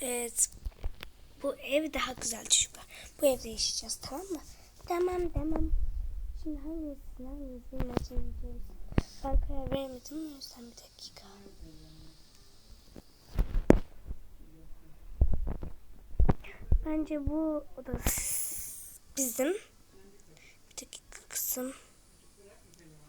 Evet. Bu ev daha güzel çocuklar. Bu evde yaşayacağız tamam mı? Tamam tamam. Şimdi hangisini hangisini açacağız? Ben karar veremedim o yüzden bir dakika. Bence bu oda bizim. Bir dakika kısım.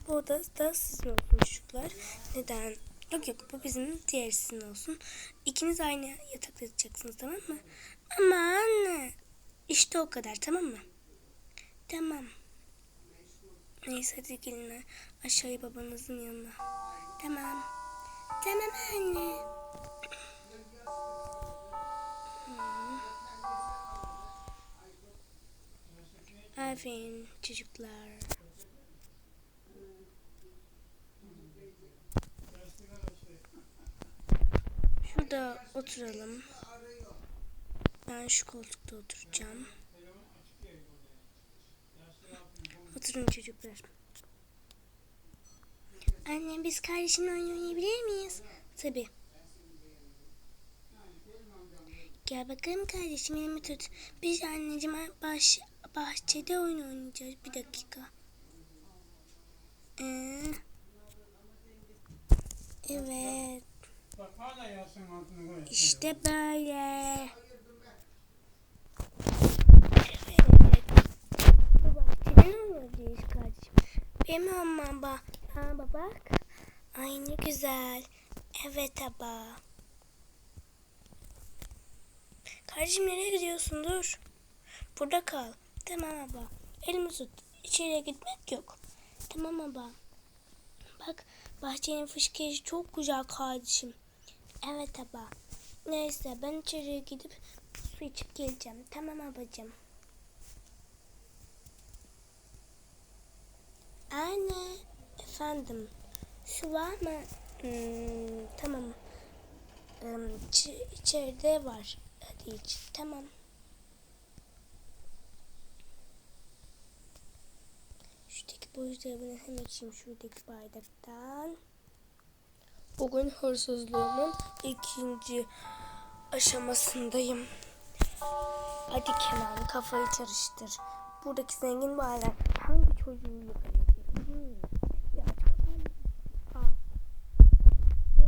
Bu oda da sizin olsun çocuklar. Neden? Yok yok bu bizim diğer sizin olsun. İkiniz aynı yatakta yatacaksınız tamam mı? Ama anne. İşte o kadar tamam mı? Tamam. Neyse hadi gelin aşağıya babanızın yanına. Tamam. Tamam anne. Hmm. Aferin çocuklar. Şurada oturalım. Ben şu koltukta oturacağım. Oturun çocuklar. Anne biz kardeşimle oynayabilir miyiz? Tabii. Gel bakalım kardeşim elimi tut. Biz anneciğim baş, bahçede oyun oynayacağız. Bir dakika. Ee, evet. Bak. İşte böyle. Benim aman ba. Ha bak. Ay ne güzel. Evet aba. Kardeşim nereye gidiyorsun? Dur. Burada kal. Tamam aba. Elimi tut. İçeriye gitmek yok. Tamam aba. Bak bahçenin fışkıyı çok güzel kardeşim. Evet aba. Neyse ben içeriye gidip su içip geleceğim. Tamam abacığım. Anne. Efendim. Su var mı? Hmm, tamam. Ee, içi- içeride var. Hadi iç. Tamam. Şuradaki buzdolabını hem içeyim şuradaki bardaktan. Bugün hırsızlığımın ikinci aşamasındayım. Hadi Kenan kafayı çalıştır. Buradaki zengin bayrak hangi çocuğu yakalayabilir? Ya aç kafanı. Aa.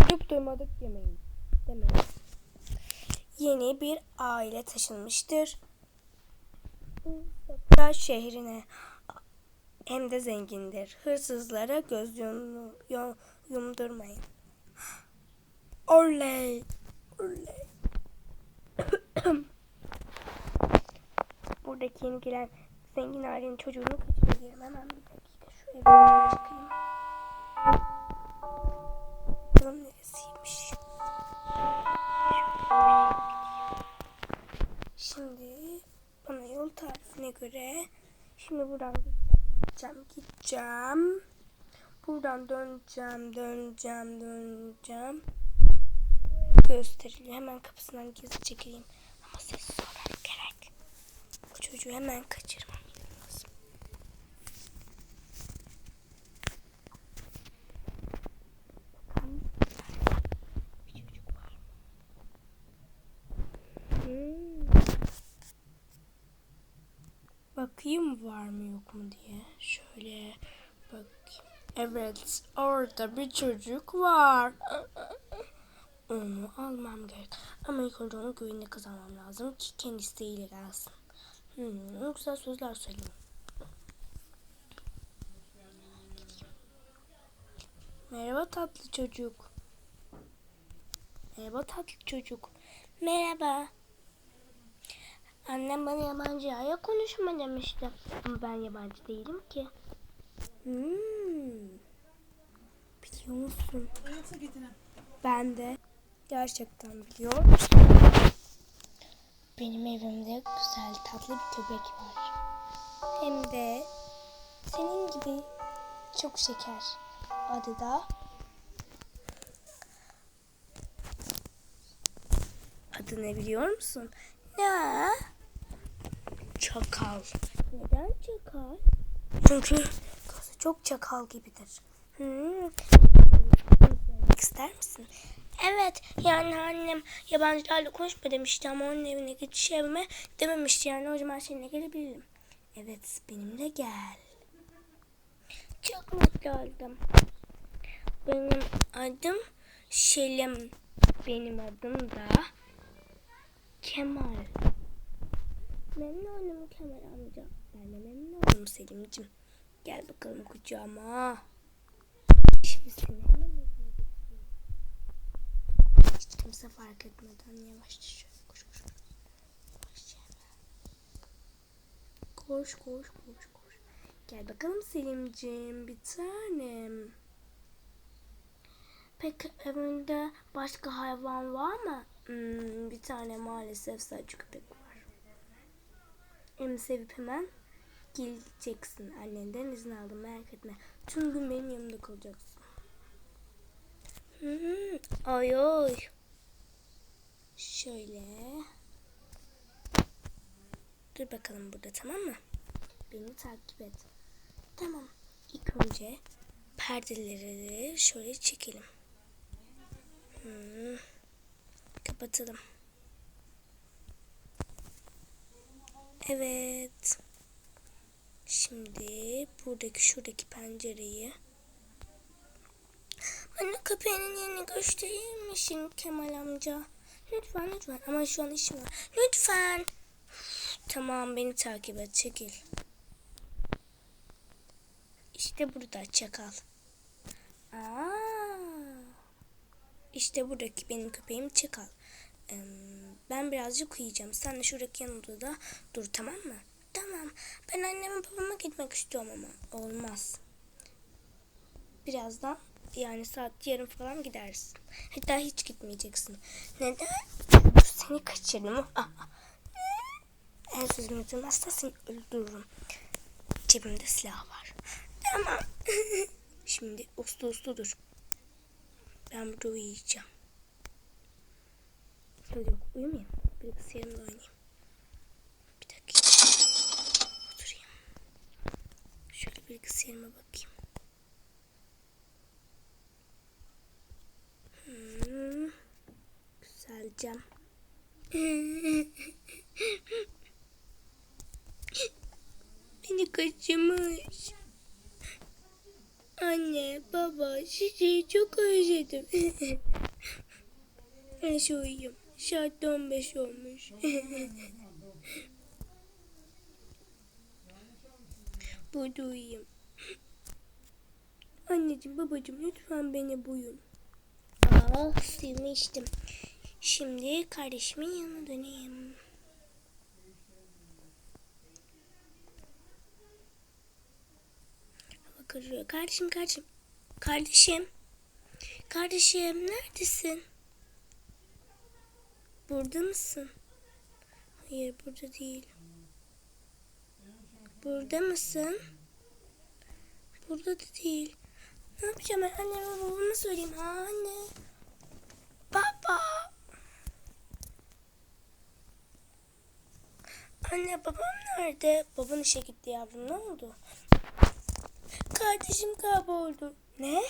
Duyduk duymadık yemeyin. Demeyin. Yeni bir aile taşınmıştır. Sakra şehrine hem de zengindir. Hırsızlara göz yum, yum- yumdurmayın. Oley. Oley. Buradaki yeni gelen zengin ailenin çocuğunu kaçırıyorum. Hemen bir dakika şu evden çıkayım. Bakalım neresiymiş. Şimdi bana yol tarifine göre şimdi buradan gideceğim, gideceğim. Buradan döneceğim, döneceğim, döneceğim. Gösteriliyor. Hemen kapısından gizli çekileyim. Ama sessiz olmak gerek. Bu çocuğu hemen kaçırmam lazım. Hmm. Bakayım var mı yok mu diye. Şöyle bakayım. Evet orada bir çocuk var. Onu almam gerek. Ama ilk önce onun güvenini kazanmam lazım ki kendi isteğiyle gelsin. Hmm, güzel sözler söyleyeyim. Merhaba tatlı çocuk. Merhaba tatlı çocuk. Merhaba. Annem bana yabancıya konuşma demişti. Ama ben yabancı değilim ki. Hmm. Biliyor musun? Ben de gerçekten biliyor? Benim evimde güzel tatlı bir köpek var. Hem de senin gibi çok şeker. Adı da Adı ne biliyor musun? Ne? Çakal. Neden çakal? Çünkü çok çakal gibidir. Hmm. İster misin? Evet yani annem yabancılarla konuşma demişti ama onun evine geçişeme dememişti yani o zaman seninle gelebilirim. Evet benimle gel. Çok mutlu oldum. Benim adım Şelim. Benim adım da Kemal. Memnun oldum Kemal amca. Ben de memnun oldum. Gel bakalım kucağıma. Şimdi seni hemen kimse fark etmeden yavaşça şöyle koş koş. Yavaşça. Koş koş koş koş. Gel bakalım Selim'cim bir tanem. Peki evinde başka hayvan var mı? Hmm, bir tane maalesef sadece köpek var. Hem sevip hemen geleceksin. Annenden izin aldım merak etme. Tüm gün benim yanımda kalacaksın. Hmm, ay ay. Şöyle. Dur bakalım burada tamam mı? Beni takip et. Tamam. İlk önce perdeleri şöyle çekelim. Hmm. Kapatalım. Evet. Şimdi buradaki şuradaki pencereyi bana köpeğinin yerini gösterir misin Kemal amca? Lütfen lütfen ama şu an işim var. Lütfen. Tamam beni takip et çekil. İşte burada çakal. Aa. İşte buradaki benim köpeğim çakal. Ben birazcık uyuyacağım. Sen de şuradaki yan odada dur tamam mı? Tamam. Ben anneme babama gitmek istiyorum ama. Olmaz. Birazdan yani saat yarım falan gidersin. Hatta hiç gitmeyeceksin. Neden? Seni kaçırdım. Ah, ah. Eğer sözümü duymazsan seni öldürürüm. Cebimde silah var. Tamam. Şimdi uslu uslu dur. Ben burada uyuyacağım. Yok yok uyumayayım. Bilgisayarımda oynayayım. Bir dakika. Oturayım. Şöyle bilgisayarıma bakayım. Hmm. Güzelcem. Beni kaçırmış. Anne, baba, sizi çok özledim. Neyse uyuyayım. Saat 15 olmuş. Burada uyuyayım. Anneciğim, babacığım lütfen beni buyurun. Ah, suyumu. Şimdi kardeşimin yanına döneyim. Kararıyor. Kardeşim, kardeşim. Kardeşim. Kardeşim, neredesin? Burada mısın? Hayır, burada değil. Burada mısın? Burada da değil. Ne yapacağım ben anneme babama söyleyeyim. Anne. Baba. Anne babam nerede? Baban işe gitti yavrum ne oldu? Kardeşim kayboldu. Ne?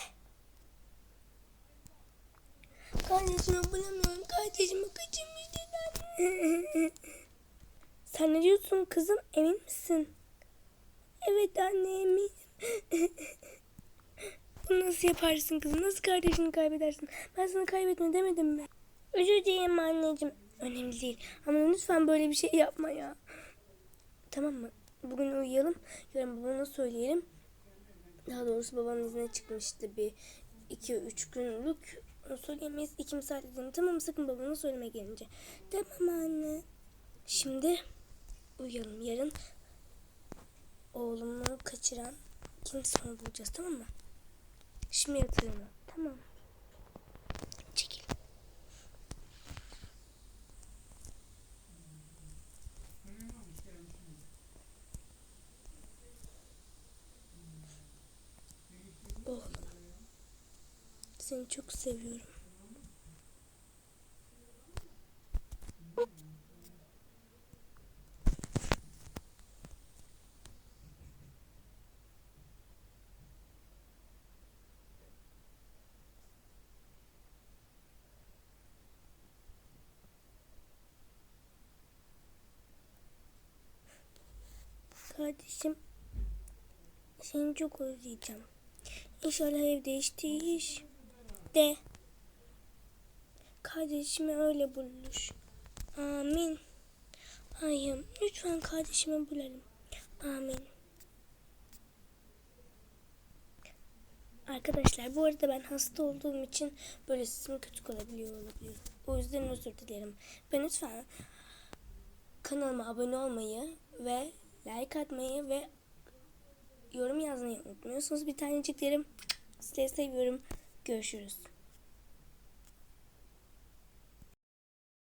Kardeşimi bulamıyorum. Kardeşimi kaçırmışlar. Sen ne diyorsun kızım? Emin misin? Evet anne eminim. Bunu nasıl yaparsın kızım? Nasıl kardeşini kaybedersin? Ben sana kaybetme demedim mi? Özür dilerim anneciğim. Önemli değil. Ama lütfen böyle bir şey yapma ya. Tamam mı? Bugün uyuyalım. Yarın babana söyleyelim. Daha doğrusu babanın izine çıkmıştı bir iki üç günlük. Söyleyemeyiz. İki misal izin. Tamam mı? Sakın babana söyleme gelince. Tamam anne. Şimdi uyuyalım. Yarın oğlumu kaçıran kimse bulacağız. Tamam mı? Şimdi yatırım. Tamam. çok seviyorum. Kardeşim seni çok özleyeceğim. İnşallah ev değiştiği iş. De. Kardeşime öyle bulur. Amin. Ayım lütfen kardeşimi bulalım. Amin. Arkadaşlar bu arada ben hasta olduğum için böyle sesim kötü olabiliyor olabilir. O yüzden özür dilerim. Ben lütfen kanalıma abone olmayı ve like atmayı ve yorum yazmayı unutmuyorsunuz. Bir taneciklerim. Sizi seviyorum. Görüşürüz.